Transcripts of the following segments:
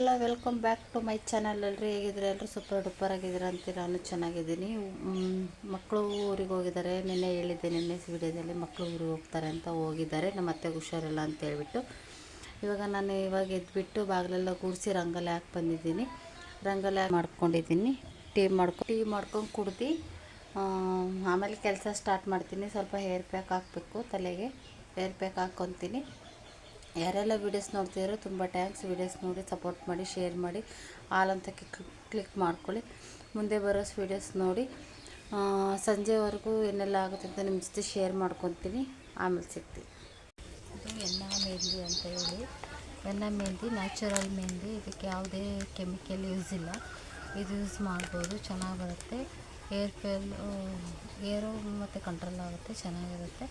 ಎಲ್ಲ welcome back to my channel ಅಲ್ರಿ ಹೇಗಿದ್ರೆ ಎಲ್ಲರೂ ಸೂಪರ್ ಡೂಪರ್ ಆಗಿದ್ದೀರ ಅಂತ ನಾನು ಚೆನ್ನಾಗಿದ್ದೀನಿ. ಮಕ್ಕಳು ಊರಿಗೆ ಹೋಗಿದ್ದಾರೆ. ನಿನ್ನೆ ಹೇಳಿದ್ದೆ, ನಿನ್ನೆ ವಿಡಿಯೋದಲ್ಲಿ ಮಕ್ಕಳು ಊರಿಗೆ ಹೋಗ್ತಾರೆ ಅಂತ ಹೋಗಿದ್ದಾರೆ. ನಮ್ಮ ಅತ್ತೆಗೆ ಹುಷಾರಿಲ್ಲ ಅಂತ ಹೇಳ್ಬಿಟ್ಟು. ಇವಾಗ ನಾನು ಇವಾಗ ಎದ್ಬಿಟ್ಟು ಬಾಗಿಲೆಲ್ಲ ಕೂಡಿಸಿ ರಂಗೋಲಿ ಹಾಕಿ ಬಂದಿದ್ದೀನಿ. ರಂಗೋಲಿ ಮಾಡ್ಕೊಂಡಿದ್ದೀನಿ. ಟೀ ಮಾಡ್ಕೊ, ಟೀ ಮಾಡ್ಕೊಂಡು ಕುಡ್ದು ಆಮೇಲೆ ಕೆಲಸ ಸ್ಟಾರ್ಟ್ ಮಾಡ್ತೀನಿ. ಸ್ವಲ್ಪ ಹೇರ್ ಪ್ಯಾಕ್ ಹಾಕಬೇಕು ತಲೆಗೆ. ಹೇರ್ ಪ್ಯಾಕ್ ಹಾಕ್ಕೊತೀನಿ ಯಾರೆಲ್ಲ ವೀಡಿಯೋಸ್ ನೋಡ್ತಿದ್ದಾರೋ ತುಂಬ ಟ್ಯಾಂಕ್ಸ್ ವೀಡಿಯೋಸ್ ನೋಡಿ ಸಪೋರ್ಟ್ ಮಾಡಿ ಶೇರ್ ಮಾಡಿ ಆಲ್ ಅಂತ ಕ್ಲಿಕ್ ಮಾಡ್ಕೊಳ್ಳಿ. ಮುಂದೆ ಬರೋ ವೀಡಿಯೋಸ್ ನೋಡಿ. ಸಂಜೆವರೆಗೂ ಏನೆಲ್ಲ ಆಗುತ್ತೆ ಅಂತ ನಿಮ್ಮ ಜೊತೆ ಶೇರ್ ಮಾಡ್ಕೊತೀನಿ. ಆಮೇಲೆ ಸಿಗ್ತೀನಿ. ಇದು ಎನ್ನ ಮೆಹಂದಿ ಅಂತ ಹೇಳಿ. ಎನ್ನ ಮೆಹಂದಿ ನ್ಯಾಚುರಲ್ ಮೆಹಂದಿ ಇದಕ್ಕೆ ಯಾವುದೇ ಕೆಮಿಕಲ್ ಯೂಸ್ ಇಲ್ಲ. ಇದು ಯೂಸ್ ಮಾಡ್ಬೋದು, ಚೆನ್ನಾಗಿ ಬರುತ್ತೆ. ಏರ್ ಫೇಲ್ ಏರು ಮತ್ತು ಕಂಟ್ರೋಲ್ ಆಗುತ್ತೆ, ಚೆನ್ನಾಗಿರುತ್ತೆ.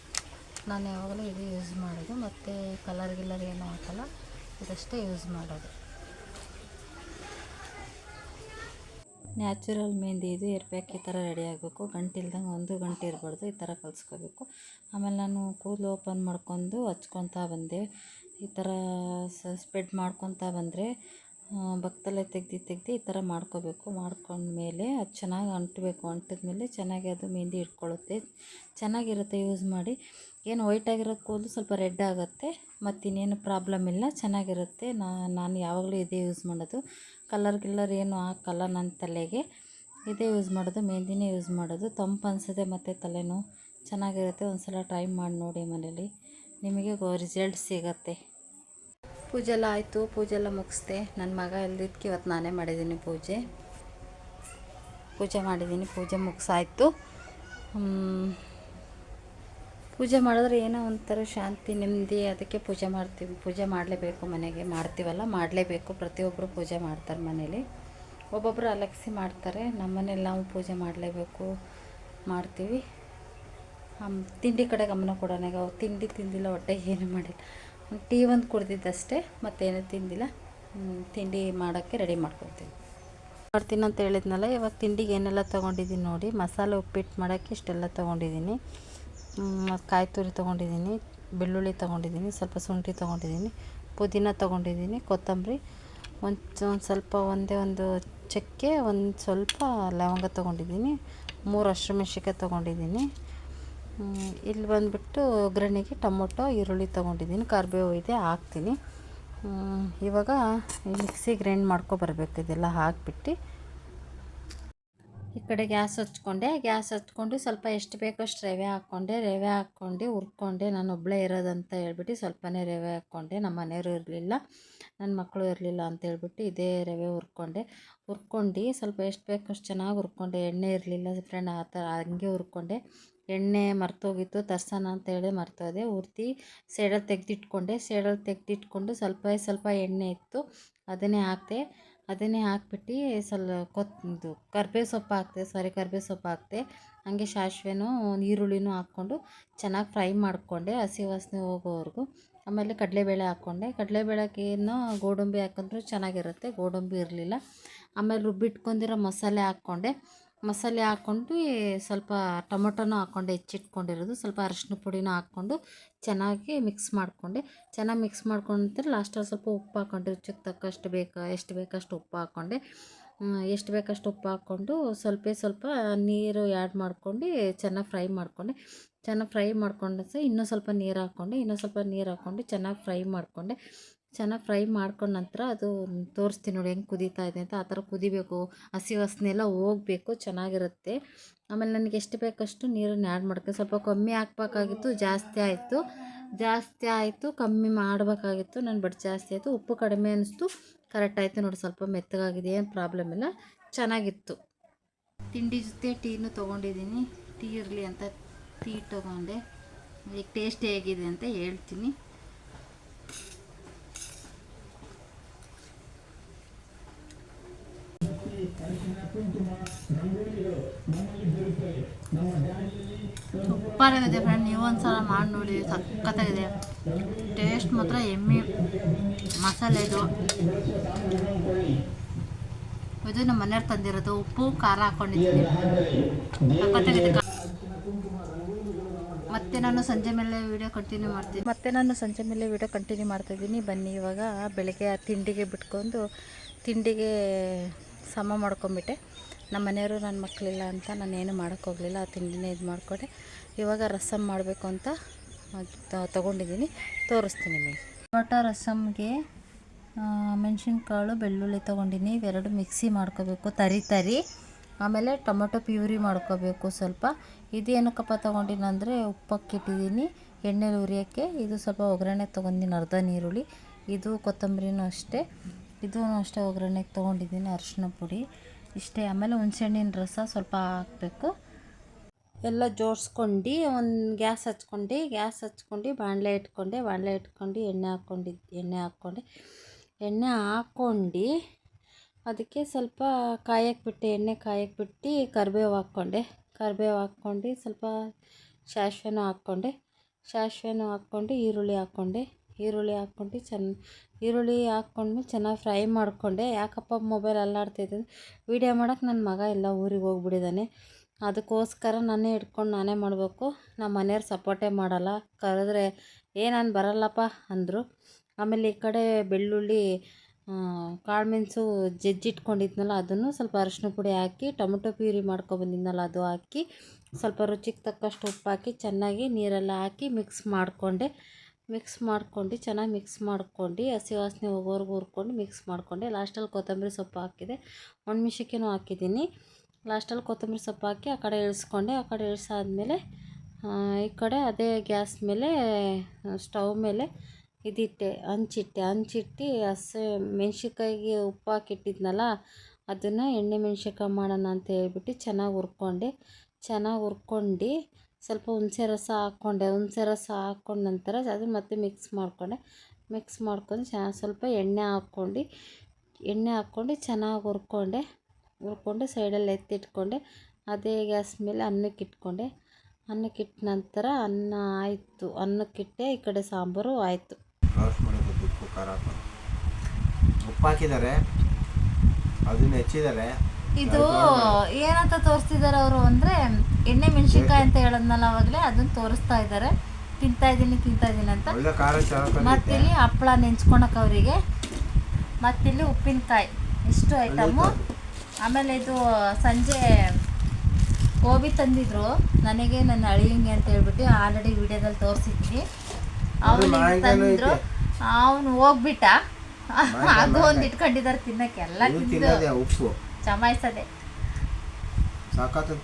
ನಾನು ಯಾವಾಗಲೂ ಇದು ಯೂಸ್ ಮಾಡೋದು ಮತ್ತು ಕಲರ್ ಗಿಲ್ಲರ್ ಏನೂ ಹಾಕಲ್ಲ, ಇದಷ್ಟೇ ಯೂಸ್ ಮಾಡೋದು. ನ್ಯಾಚುರಲ್ ಮೆಹಂದಿ ಇದು ಇರ್ಬೇಕು, ಈ ಥರ ರೆಡಿ ಆಗಬೇಕು. ಗಂಟಿಲ್ದಂಗೆ ಒಂದು ಗಂಟೆ ಇರಬಾರ್ದು, ಈ ಥರ ಕಲಿಸ್ಕೋಬೇಕು. ಆಮೇಲೆ ನಾನು ಕೂದಲು ಓಪನ್ ಮಾಡ್ಕೊಂಡು ಹಚ್ಕೊತಾ ಬಂದೆ. ಈ ಥರ ಸ್ಪ್ರೆಡ್ ಮಾಡ್ಕೊತಾ ಬಂದರೆ ಬಕ್ತಲೆ ತೆಗ್ದು ತೆಗ್ದು ಈ ಥರ ಮಾಡ್ಕೋಬೇಕು. ಮಾಡ್ಕೊಂಡ್ಮೇಲೆ ಅದು ಚೆನ್ನಾಗಿ ಅಂಟಬೇಕು. ಅಂಟಿದ್ಮೇಲೆ ಚೆನ್ನಾಗಿ ಅದು ಮೆಹಂದಿ ಇಟ್ಕೊಳ್ಳುತ್ತೆ. ಚೆನ್ನಾಗಿರುತ್ತೆ ಯೂಸ್ ಮಾಡಿ. ಏನು ವೈಟ್ ಕೂದಲು ಸ್ವಲ್ಪ ರೆಡ್ ಆಗುತ್ತೆ. ಮತ್ತು ಇನ್ನೇನು ಪ್ರಾಬ್ಲಮ್ ಇಲ್ಲ. ಚೆನ್ನಾಗಿರುತ್ತೆ. ನಾನು ಯಾವಾಗಲೂ ಇದೇ ಯೂಸ್ ಮಾಡೋದು. ಕಲರ್ ಗಿಲ್ಲರ್ ಏನು ಹಾಕಲ್ಲ ನನ್ನ ತಲೆಗೆ. ಇದೇ ಯೂಸ್ ಮಾಡೋದು. ಮೆಹಂದಿನೇ ಯೂಸ್ ಮಾಡೋದು. ತಂಪು ಅನಿಸುತ್ತೆ ಮತ್ತು ತಲೆನೋವು. ಚೆನ್ನಾಗಿರುತ್ತೆ. ಒಂದು ಸಲ ಟ್ರೈ ಮಾಡಿ ನೋಡಿ ಮನೇಲಿ. ನಿಮಗೆ ರಿಸಲ್ಟ್ ಸಿಗತ್ತೆ. ಪೂಜೆ ಎಲ್ಲ ಆಯಿತು, ಪೂಜೆ ಎಲ್ಲ ಮುಗಿಸ್ದೆ. ನನ್ನ ಮಗ ಇಲ್ದಿದ್ದಕ್ಕೆ ಇವತ್ತು ನಾನೇ ಮಾಡಿದ್ದೀನಿ ಪೂಜೆ. ಪೂಜೆ ಮಾಡಿದ್ದೀನಿ, ಪೂಜೆ ಮುಗಿಸಾಯ್ತು. ಪೂಜೆ ಮಾಡಿದ್ರೆ ಏನೋ ಒಂಥರ ಶಾಂತಿ, ನೆಮ್ಮದಿ, ಅದಕ್ಕೆ ಪೂಜೆ ಮಾಡ್ತೀವಿ. ಪೂಜೆ ಮಾಡಲೇಬೇಕು ಮನೆಗೆ. ಮಾಡ್ತೀವಲ್ಲ, ಮಾಡಲೇಬೇಕು. ಪ್ರತಿಯೊಬ್ಬರು ಪೂಜೆ ಮಾಡ್ತಾರೆ ಮನೇಲಿ. ಒಬ್ಬೊಬ್ಬರು ಅಲಕ್ಷಿ ಮಾಡ್ತಾರೆ. ನಮ್ಮ ಮನೇಲಿ ನಾವು ಪೂಜೆ ಮಾಡಲೇಬೇಕು, ಮಾಡ್ತೀವಿ. ತಿಂಡಿ ಕಡೆ ಗಮನ ಕೊಡೋಣ ತಿಂಡಿ ತಿಂದಿಲ್ಲ ಹೊಟ್ಟೆ ಏನು ಮಾಡಿಲ್ಲ. ಟೀ ಒಂದು ಕುಡ್ದಿದ್ದಷ್ಟೇ ಮತ್ತೇನು ತಿಂದಿಲ್ಲ. ತಿಂಡಿ ಮಾಡೋಕ್ಕೆ ರೆಡಿ ಮಾಡ್ಕೊಳ್ತೀನಿ. ಮಾಡ್ತೀನಿ ಅಂತ ಹೇಳಿದ್ನಲ್ಲ ಇವಾಗ ತಿಂಡಿಗೆ ಏನೆಲ್ಲ ತೊಗೊಂಡಿದ್ದೀನಿ ನೋಡಿ ಮಸಾಲೆ ಉಪ್ಪಿಟ್ಟು ಮಾಡೋಕ್ಕೆ ಇಷ್ಟೆಲ್ಲ ತೊಗೊಂಡಿದ್ದೀನಿ. ಕಾಯಿ ತುರಿ ತೊಗೊಂಡಿದ್ದೀನಿ ಬೆಳ್ಳುಳ್ಳಿ ತೊಗೊಂಡಿದ್ದೀನಿ ಸ್ವಲ್ಪ ಶುಂಠಿ ತೊಗೊಂಡಿದ್ದೀನಿ ಪುದೀನ ತೊಗೊಂಡಿದ್ದೀನಿ ಕೊತ್ತಂಬರಿ. ಒಂದು ಒಂದು ಸ್ವಲ್ಪ ಒಂದೇ ಒಂದು ಚಕ್ಕೆ ಒಂದು ಸ್ವಲ್ಪ ಲವಂಗ ತೊಗೊಂಡಿದ್ದೀನಿ ಮೂರು ಹಸಿಮೆಣ್ಸಿಕಾಯಿ ತೊಗೊಂಡಿದ್ದೀನಿ. ಹ್ಮ್, ಇಲ್ಲಿ ಬಂದುಬಿಟ್ಟು ಒಗ್ಗರಣೆಗೆ ಟೊಮೊಟೊ, ಈರುಳ್ಳಿ ತೊಗೊಂಡಿದ್ದೀನಿ. ಕರಿಬೇವು ಇದೆ, ಹಾಕ್ತೀನಿ. ಇವಾಗ ಮಿಕ್ಸಿ ಗ್ರೈಂಡ್ ಮಾಡ್ಕೊಬರ್ಬೇಕು ಇದೆಲ್ಲ ಹಾಕ್ಬಿಟ್ಟು. ಈ ಕಡೆ ಗ್ಯಾಸ್ ಹಚ್ಕೊಂಡೆ. ಗ್ಯಾಸ್ ಹಚ್ಕೊಂಡು ಸ್ವಲ್ಪ ಎಷ್ಟು ಬೇಕೋ ಅಷ್ಟು ರವೆ ಹಾಕ್ಕೊಂಡೆ. ರವೆ ಹಾಕ್ಕೊಂಡು ಹುರ್ಕೊಂಡೆ. ನಾನು ಒಬ್ಬಳೇ ಇರೋದಂತ ಹೇಳ್ಬಿಟ್ಟು ಸ್ವಲ್ಪನೇ ರವೆ ಹಾಕ್ಕೊಂಡೆ. ನಮ್ಮ ಮನೆಯವರು ಇರಲಿಲ್ಲ. ನನ್ನ ಮಕ್ಕಳು ಇರಲಿಲ್ಲ ಅಂತ ಹೇಳ್ಬಿಟ್ಟು ಇದೇ ರವೆ ಹುರ್ಕೊಂಡೆ. ಹುರ್ಕೊಂಡು ಸ್ವಲ್ಪ ಎಷ್ಟು ಬೇಕೋ ಅಷ್ಟು ಚೆನ್ನಾಗಿ ಹುರ್ಕೊಂಡೆ. ಎಣ್ಣೆ ಇರಲಿಲ್ಲ ಫ್ರೆಂಡ್ ಆ ಥರ ಹಂಗೆ ಹುರ್ಕೊಂಡೆ. ಎಣ್ಣೆ ಮರ್ತೋಗಿತ್ತು ತರ್ಸೋಣ ಅಂತೇಳಿ ಮರ್ತೋದೆ. ಉರ್ತಿ ಸೇಡಲ್ಲಿ ತೆಗೆದಿಟ್ಕೊಂಡೆ. ಸೇಡಲ್ಲಿ ತೆಗೆದಿಟ್ಕೊಂಡು ಸ್ವಲ್ಪ ಸ್ವಲ್ಪ ಎಣ್ಣೆ ಇತ್ತು. ಅದನ್ನೇ ಹಾಕಿದೆ, ಅದನ್ನೇ ಹಾಕ್ಬಿಟ್ಟು ಸ್ವಲ್ಪ ಕೊತ್, ಇದು ಕರ್ಬೇವು ಸೊಪ್ಪು ಹಾಕ್ತೆ ಸಾರಿ ಕರ್ಬೇವು ಸೊಪ್ಪು ಹಾಕ್ತೆ ಹಾಗೆ ಸಾಸಿವೆನೂ ಈರುಳ್ಳಿನೂ ಹಾಕ್ಕೊಂಡು ಚೆನ್ನಾಗಿ ಫ್ರೈ ಮಾಡಿಕೊಂಡೆ ಹಸಿ ವಾಸನೆ ಹೋಗೋವರೆಗೂ. ಆಮೇಲೆ ಕಡಲೆಬೇಳೆ ಹಾಕ್ಕೊಂಡೆ. ಕಡಲೆಬೇಳೆಗೇನು ಗೋಡಂಬಿ ಹಾಕಿದ್ರು ಚೆನ್ನಾಗಿರುತ್ತೆ, ಗೋಡಂಬಿ ಇರಲಿಲ್ಲ. ಆಮೇಲೆ ರುಬ್ಬಿಟ್ಕೊಂಡಿರೋ ಮಸಾಲೆ ಹಾಕ್ಕೊಂಡೆ. ಮಸಾಲೆ ಹಾಕ್ಕೊಂಡು, ಸ್ವಲ್ಪ ಟೊಮೊಟೊನೂ ಹಾಕ್ಕೊಂಡು, ಹೆಚ್ಚಿಟ್ಕೊಂಡಿರೋದು. ಸ್ವಲ್ಪ ಅರಶಿನ ಪುಡಿನೂ ಹಾಕ್ಕೊಂಡು ಚೆನ್ನಾಗಿ ಮಿಕ್ಸ್ ಮಾಡಿಕೊಂಡೆ. ಚೆನ್ನಾಗಿ ಮಿಕ್ಸ್ ಮಾಡ್ಕೊಂಡ್ರೆ ಲಾಸ್ಟಲ್ಲಿ ಸ್ವಲ್ಪ ಉಪ್ಪು ಹಾಕ್ಕೊಂಡು, ರುಚಿಗೆ ತಕ್ಕಷ್ಟು ಬೇಕಾ, ಎಷ್ಟು ಬೇಕಷ್ಟು ಉಪ್ಪು ಹಾಕ್ಕೊಂಡೆ. ಎಷ್ಟು ಬೇಕಷ್ಟು ಉಪ್ಪು ಹಾಕ್ಕೊಂಡು ಸ್ವಲ್ಪ ಸ್ವಲ್ಪ ನೀರು ಆ್ಯಡ್ ಮಾಡ್ಕೊಂಡು ಚೆನ್ನಾಗಿ ಫ್ರೈ ಮಾಡಿಕೊಂಡೆ. ಚೆನ್ನಾಗಿ ಫ್ರೈ ಮಾಡ್ಕೊಂಡು ಸಹ ಇನ್ನೂ ಸ್ವಲ್ಪ ನೀರು ಹಾಕ್ಕೊಂಡೆ, ಇನ್ನೂ ಸ್ವಲ್ಪ ನೀರು ಹಾಕ್ಕೊಂಡು ಚೆನ್ನಾಗಿ ಫ್ರೈ ಮಾಡಿಕೊಂಡೆ. ಚೆನ್ನಾಗಿ ಫ್ರೈ ಮಾಡ್ಕೊಂಡ ನಂತರ ಅದು ತೋರಿಸ್ತೀನಿ ನೋಡಿ ಹೆಂಗೆ ಕುದೀತಾ ಇದೆ ಅಂತ. ಆ ಥರ ಕುದಿಬೇಕು. ಹಸಿ ವಾಸನೆ ಎಲ್ಲ ಹೋಗಬೇಕು, ಚೆನ್ನಾಗಿರುತ್ತೆ. ಆಮೇಲೆ ನನಗೆ ಎಷ್ಟು ಬೇಕಷ್ಟು ನೀರನ್ನು ಆ್ಯಡ್ ಮಾಡ್ಕೊ, ಸ್ವಲ್ಪ ಕಮ್ಮಿ ಹಾಕ್ಬೇಕಾಗಿತ್ತು, ಜಾಸ್ತಿ ಆಯಿತು. ಜಾಸ್ತಿ ಆಯಿತು, ಕಮ್ಮಿ ಮಾಡಬೇಕಾಗಿತ್ತು. ನನ್ನ ಬಟ್ ಜಾಸ್ತಿ ಆಯಿತು. ಉಪ್ಪು ಕಡಿಮೆ ಅನ್ನಿಸ್ತು ಕರೆಕ್ಟ್ ಆಯಿತು ನೋಡಿ ಸ್ವಲ್ಪ ಮೆತ್ತಗಾಗಿದೆ, ಏನು ಪ್ರಾಬ್ಲಮ್ ಇಲ್ಲ. ಚೆನ್ನಾಗಿತ್ತು. ತಿಂಡಿ ಜೊತೆ ಟೀನು ತೊಗೊಂಡಿದ್ದೀನಿ. ಟೀ ಇರಲಿ ಅಂತ ಟೀ ತೊಗೊಂಡೆ. ಈಗ ಟೇಸ್ಟ್ ಹೇಗಿದೆ ಅಂತ ಹೇಳ್ತೀನಿ. ಸೂಪರಾಗಿದೆ ಫ್ರೆಂಡ್ ನೀವು ಒಂದ್ಸಲ ಮಾಡಿ ನೋಡಿ, ಸಖತ್ತಾಗಿದೆ. ಟೇಸ್ಟ್ ಮಾತ್ರ ಎಮ್ಮೆ, ಮಸಾಲೆ ಇದು. ಇದು ನಮ್ಮ ಮನೆಯವ್ರು ತಂದಿರೋದು ಉಪ್ಪು, ಖಾರ ಹಾಕೊಂಡಿದ್ದೀನಿ. ಸಖತ್ತಾಗಿದೆ. ಮತ್ತು ನಾನು ಸಂಜೆ ಮೇಲೆ ವಿಡಿಯೋ ಕಂಟಿನ್ಯೂ ಮಾಡ್ತೀನಿ. ಮತ್ತೆ ನಾನು ಸಂಜೆ ಮೇಲೆ ವಿಡಿಯೋ ಕಂಟಿನ್ಯೂ ಮಾಡ್ತಾಯಿದ್ದೀನಿ ಬನ್ನಿ ಇವಾಗ ಬೆಳಗ್ಗೆ ತಿಂಡಿಗೆ ಬಿಟ್ಕೊಂಡು, ತಿಂಡಿಗೆ ಸಮ ಮಾಡ್ಕೊಂಬಿಟ್ಟೆ. ನಮ್ಮ ಮನೆಯವರು ನನ್ನ ಮಕ್ಕಳಿಲ್ಲ ಅಂತ ನಾನು ಏನು ಮಾಡೋಕ್ಕೋಗಲಿಲ್ಲ ಆ ತಿಂಡಿನೇ ಇದು ಮಾಡಿಕೊಂಡೆ. ಇವಾಗ ರಸಮ್ ಮಾಡಬೇಕು ಅಂತ ತೊಗೊಂಡಿದ್ದೀನಿ. ತೋರಿಸ್ತೀನಿ ನಿಮಗೆ. ಟೊಮೊಟೊ ರಸಮ್ಗೆ ಮೆಣಸಿನ್ಕಾಳು, ಬೆಳ್ಳುಳ್ಳಿ ತೊಗೊಂಡಿನಿ. ಇವೆರಡು ಮಿಕ್ಸಿ ಮಾಡ್ಕೋಬೇಕು, ತರಿ ತರಿ. ಆಮೇಲೆ ಟೊಮೊಟೊ ಪ್ಯೂರಿ ಮಾಡ್ಕೋಬೇಕು ಸ್ವಲ್ಪ. ಇದೇನಕ್ಕಪ್ಪ ತೊಗೊಂಡಿನ ಅಂದರೆ ಉಪ್ಪಕ್ಕೆ ಇಟ್ಟಿದ್ದೀನಿ. ಎಣ್ಣೆಲಿ ಉರಿಯೋಕ್ಕೆ ಇದು ಸ್ವಲ್ಪ ಒಗ್ಗರಣೆ ತೊಗೊಂಡಿನಿ ಅರ್ಧ ನೀರುಳ್ಳಿ. ಇದು ಕೊತ್ತಂಬರಿನೂ ಅಷ್ಟೇ. ಇದೂ ಅಷ್ಟೇ ಒಗ್ಗರಣೆಗೆ ತೊಗೊಂಡಿದ್ದೀನಿ ಅರಿಶಿನ ಪುಡಿ. ಇಷ್ಟೇ, ಆಮೇಲೆ ಹುಣ್ಸೆಹಣ್ಣಿನ ರಸ ಸ್ವಲ್ಪ ಹಾಕಬೇಕು. ಎಲ್ಲ ಜೋಡಿಸ್ಕೊಂಡು, ಒಂದು ಗ್ಯಾಸ್ ಹಚ್ಕೊಂಡು ಗ್ಯಾಸ್ ಹಚ್ಕೊಂಡು, ಬಾಣಲೆ ಇಟ್ಕೊಂಡೆ, ಬಾಣಲೆ ಇಟ್ಕೊಂಡು, ಎಣ್ಣೆ ಹಾಕ್ಕೊಂಡಿದ್ದು ಎಣ್ಣೆ ಹಾಕ್ಕೊಂಡೆ, ಎಣ್ಣೆ ಹಾಕ್ಕೊಂಡು, ಅದಕ್ಕೆ ಸ್ವಲ್ಪ ಕಾಯಕ್ಕೆ ಬಿಟ್ಟು, ಎಣ್ಣೆ ಕಾಯಕ್ಕೆ ಬಿಟ್ಟು, ಕರಿಬೇವು ಹಾಕ್ಕೊಂಡೆ. ಕರಿಬೇವು ಹಾಕ್ಕೊಂಡು, ಸ್ವಲ್ಪ ಸಾಸ್ವೆನೂ ಹಾಕ್ಕೊಂಡೆ. ಸಾಸ್ವೆನೂ ಹಾಕ್ಕೊಂಡು, ಈರುಳ್ಳಿ ಹಾಕ್ಕೊಂಡೆ. ಈರುಳ್ಳಿ ಹಾಕ್ಕೊಂಡು ಚೆನ್ನ, ಈರುಳ್ಳಿ ಹಾಕ್ಕೊಂಡು ಚೆನ್ನಾಗಿ ಫ್ರೈ ಮಾಡಿಕೊಂಡೆ. ಯಾಕಪ್ಪ ಮೊಬೈಲ್ ಅಲ್ಲಾಡ್ತಿದ್ದೆ ವೀಡಿಯೋ ಮಾಡೋಕೆ ನನ್ನ ಮಗ ಎಲ್ಲ ಊರಿಗೆ ಹೋಗ್ಬಿಟ್ಟಿದ್ದಾನೆ ಅದಕ್ಕೋಸ್ಕರ ನಾನೇ ಇಟ್ಕೊಂಡು ನಾನೇ ಮಾಡಬೇಕು. ನಮ್ಮ ಮನೆಯವ್ರು ಸಪೋರ್ಟೇ ಮಾಡಲ್ಲ. ಕರೆದ್ರೆ, ಏ ಬರಲ್ಲಪ್ಪ, ಅಂದರು. ಆಮೇಲೆ ಈ ಕಡೆ ಬೆಳ್ಳುಳ್ಳಿ ಕಾಳು ಮೆಣಸು ಜಜ್ಜಿಟ್ಕೊಂಡಿದ್ನಲ್ಲ ಅದನ್ನು ಸ್ವಲ್ಪ ಅರಶಿನ ಪುಡಿ ಹಾಕಿ, ಟೊಮೆಟೊ ಪ್ಯೂರಿ ಮಾಡ್ಕೊಬಂದಿದ್ನಲ್ಲ, ಅದು ಹಾಕಿ, ಸ್ವಲ್ಪ ರುಚಿಗೆ ತಕ್ಕಷ್ಟು ಉಪ್ಪು ಹಾಕಿ, ಚೆನ್ನಾಗಿ ನೀರೆಲ್ಲ ಹಾಕಿ ಮಿಕ್ಸ್ ಮಾಡಿಕೊಂಡೆ. ಮಿಕ್ಸ್ ಮಾಡ್ಕೊಂಡು, ಚೆನ್ನಾಗಿ ಮಿಕ್ಸ್ ಮಾಡ್ಕೊಂಡು, ಹಸಿ ವಾಸನೆ ಹೋಗೋವರೆಗೂ ಹುರ್ಕೊಂಡು ಮಿಕ್ಸ್ ಮಾಡ್ಕೊಂಡೆ, ಲಾಸ್ಟಲ್ಲಿ ಕೊತ್ತಂಬರಿ ಸೊಪ್ಪು ಹಾಕಿದೆ. ಒಣಮೆಣ್ಸಿನ್ಕಾಯಿನೂ ಹಾಕಿದ್ದೀನಿ. ಲಾಸ್ಟಲ್ಲಿ ಕೊತ್ತಂಬರಿ ಸೊಪ್ಪು ಹಾಕಿ ಆ ಕಡೆ ಇಳಿಸ್ಕೊಂಡೆ. ಆ ಕಡೆ ಇಳಿಸಾದ್ಮೇಲೆ ಈ ಕಡೆ ಅದೇ ಗ್ಯಾಸ್ ಮೇಲೆ, ಸ್ಟವ್ ಮೇಲೆ ಇದಿಟ್ಟೆ, ಹಂಚಿಟ್ಟೆ. ಹಂಚಿಟ್ಟು ಹಸಿ ಮೆಣ್ಸಿನ್ಕಾಯಿಗೆ ಉಪ್ಪು ಹಾಕಿಟ್ಟಿದ್ನಲ್ಲ, ಅದನ್ನು ಎಣ್ಣೆ ಮೆಣ್ಸಿನ್ಕಾಯಿ ಮಾಡೋಣ ಅಂತ ಹೇಳ್ಬಿಟ್ಟು ಚೆನ್ನಾಗಿ ಹುರ್ಕೊಂಡೆ. ಚೆನ್ನಾಗಿ ಹುರ್ಕೊಂಡು ಸ್ವಲ್ಪ ಹುಣಸೆ ರಸ ಹಾಕ್ಕೊಂಡೆ. ಹುಣಸೆ ರಸ ಹಾಕ್ಕೊಂಡ ನಂತರ ಅದು ಮತ್ತೆ ಮಿಕ್ಸ್ ಮಾಡಿಕೊಂಡೆ. ಮಿಕ್ಸ್ ಮಾಡ್ಕೊಂಡು ಚೆನ್ನಾಗಿ ಸ್ವಲ್ಪ ಎಣ್ಣೆ ಹಾಕ್ಕೊಂಡು ಎಣ್ಣೆ ಹಾಕ್ಕೊಂಡು ಚೆನ್ನಾಗಿ ಹುರ್ಕೊಂಡೆ. ಹುರ್ಕೊಂಡು ಸೈಡಲ್ಲಿ ಎತ್ತಿಟ್ಕೊಂಡೆ. ಅದೇ ಗ್ಯಾಸ್ ಮೇಲೆ ಅನ್ನಕ್ಕೆ ಇಟ್ಕೊಂಡೆ. ಅನ್ನಕ್ಕಿಟ್ಟ ನಂತರ ಅನ್ನ ಆಯಿತು. ಅನ್ನಕ್ಕಿಟ್ಟೆ ಈ ಕಡೆ ಸಾಂಬಾರು ಆಯಿತು. ಉಪ್ಪು ಖಾರ ಹಾಕೊಂಡು ಉಪ್ಪು ಹಾಕಿದ್ದಾರೆ. ಅದನ್ನ ಹೆಚ್ಚಿದ್ದಾರೆ. ಇದು ಏನಂತ ತೋರಿಸ್ತಿದ್ದಾರೆ ಅವರು ಅಂದರೆ ಎಣ್ಣೆ ಮೆಣಸಿನ್ಕಾಯಿ ಅಂತ ಹೇಳದ್ನಲ್ಲ ಅವಾಗಲೇ ಅದನ್ನ ತೋರಿಸ್ತಾ ಇದ್ದಾರೆ ತಿಂತಾ ಇದ್ದೀನಿ ತಿಂತಾ ಇದ್ದೀನಿ ಅಂತ. ಮತ್ತಿಲ್ಲಿ ಹಪ್ಪಳ ನೆಂಚ್ಕೊಳಕ್ಕೆ ಅವರಿಗೆ. ಮತ್ತಿಲ್ಲಿ ಉಪ್ಪಿನಕಾಯಿ. ಇಷ್ಟು ಐಟಮು ಆಮೇಲೆ ಇದು ಸಂಜೆ ಗೋಬಿ ತಂದಿದ್ರು. ನನಗೆ ನನ್ನ ಅಳಿಯಂಗೆ ಅಂತ ಹೇಳ್ಬಿಟ್ಟು ಆಲ್ರೆಡಿ ವಿಡಿಯೋದಲ್ಲಿ ತೋರಿಸಿದ್ದೀನಿ ಅವನು ತಂದಿದ್ರು ಅವನು ಹೋಗ್ಬಿಟ್ಟ. ಅದು ಒಂದು ಇಟ್ಕೊಂಡಿದ್ದಾರೆ ತಿನ್ನಕ್ಕೆ. ಎಲ್ಲ ತಿಂದು ತಿನ್ನೋದೇ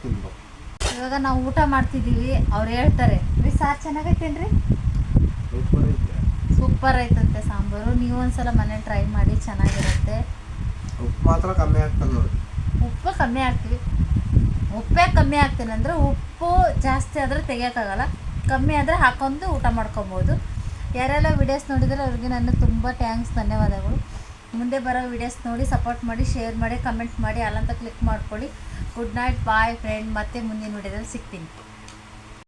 ತಿನ್ಬೇಕು ಇವಾಗ ನಾವು ಊಟ ಮಾಡ್ತಿದ್ದೀವಿ ಅವ್ರು ಹೇಳ್ತಾರೆ ರೀ ಸಾರು ಚೆನ್ನಾಗೈತೇನ್ರಿ? ಸೂಪರ್ ಐತಂತೆ ಸಾಂಬಾರು. ನೀವು ಒಂದ್ಸಲ ಮನೆ ಟ್ರೈ ಮಾಡಿ ಚೆನ್ನಾಗಿರುತ್ತೆ. ಉಪ್ಪು ಮಾತ್ರ ಕಮ್ಮಿ ಆಗ್ತದೆ ನೋಡಿ. ಉಪ್ಪು ಕಮ್ಮಿ ಆಗ್ತೀವಿ ಉಪ್ಪೇ ಕಮ್ಮಿ ಹಾಕ್ತೀನಿ ಅಂದರೆ ಉಪ್ಪು ಜಾಸ್ತಿ ಆದರೆ ತೆಗಿಯೋಕ್ಕಾಗಲ್ಲ. ಕಮ್ಮಿ ಆದರೆ ಹಾಕೊಂಡು ಊಟ ಮಾಡ್ಕೊಬೋದು. ಯಾರೆಲ್ಲ ವಿಡಿಯೋಸ್ ನೋಡಿದ್ರೆ ಅವ್ರಿಗೆ ನನ್ನ ತುಂಬ ಥ್ಯಾಂಕ್ಸ್ ಧನ್ಯವಾದಗಳು. ಮುಂದೆ ಬರೋ ವಿಡಿಯೋಸ್ ನೋಡಿ ಸಪೋರ್ಟ್ ಮಾಡಿ ಶೇರ್ ಮಾಡಿ ಕಮೆಂಟ್ ಮಾಡಿ ಅಲ್ಲಂತ ಕ್ಲಿಕ್ ಮಾಡ್ಕೊಳ್ಳಿ. Good night bye friend. ಮತ್ತೆ ಮುಂದಿನ ವಿಡಿಯೋದಲ್ಲಿ ಸಿಗ್ತೀನಿ.